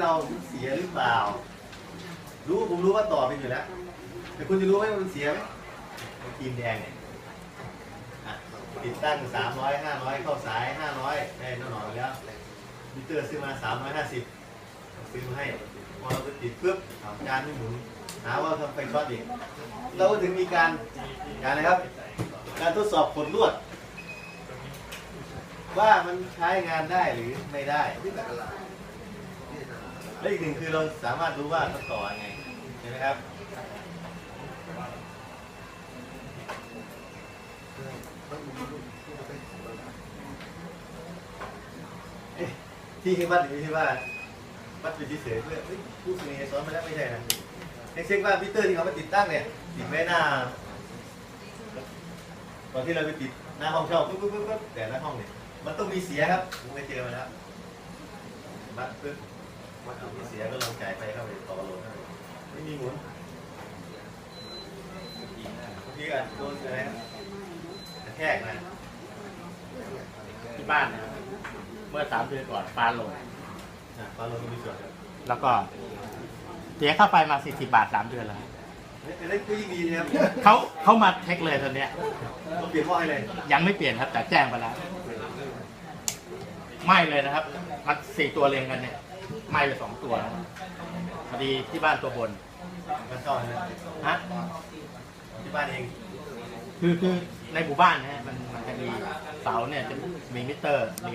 เราเสียหรือเปล่า รู้ผมรู้ว่าต่อเป็นอยู่แล้ว แต่คุณจะรู้ไหมว่ามันเสียไหมทีมแดงเนี่ยอะติดตั้งสามร้อยห้าร้อยเข้าสายห้าร้อยได้แน่นอนแล้วมิเตอร์ซื้อมาสามร้อยห้าสิบซื้อมาให้พอเราไปติดปุ๊บทำการไม่หมุนหาว่าทำไฟช็อตอีกเราก็ถึงมีการการอะไรครับ การทดสอบผลลวด ว่ามันใช้งานได้หรือไม่ได้ และอีกหนึ่งคือเราสามารถรู้ว่าเขาต่อยังไงใช่ไหมครับเอ๊ะที่วัดหรือที่ว่าวัดเป็นเฉยๆเพื่อผู้สนิทสอนมาแล้วไม่ใช่นะเช็คว่าพิเตอร์ที่เขามาติดตั้งเนี่ยติดไว้หน้าตอนที่เราไปติดหน้าห้องเช่าปุ๊บปุ๊บปุ๊บปุ๊บแต่ละห้องเนี่ยมันต้องมีเสียครับผมไปเจอมาแล้วบัดปุ๊บ มันต้องมีเสียก็ลองจ่ายไปเข้าไปต่อโหลดเข้าไปไม่มีหมุนบางทีอาจโดนอะไรนะกระแทกนะที่บ้านนะเมื่อสามเดือนก่อนฟ้าลงอะฟ้าลงมีส่วนครับแล้วก็เสียค่าไฟมาสี่สิบาทสามเดือนแล้วเฮ้ยอันนั้นก็ยิ่งดีนะครับเขาเขามาเช็คเลยตอนเนี้ย ต้องเปลี่ยนหม้อให้เลยยังไม่เปลี่ยนครับ แต่แจ้งไปแล้วไหม้เลยนะครับ มันสี่ตัวเรียงกันเนี่ย ไหม้ไปสองตัวพอดีที่บ้านตัวบนมันเข้าเลยฮะที่บ้านเอง คือคือในหมู่บ้านนะฮะมันมันจะมีเสาเนี่ยจะมีมิเตอร์มี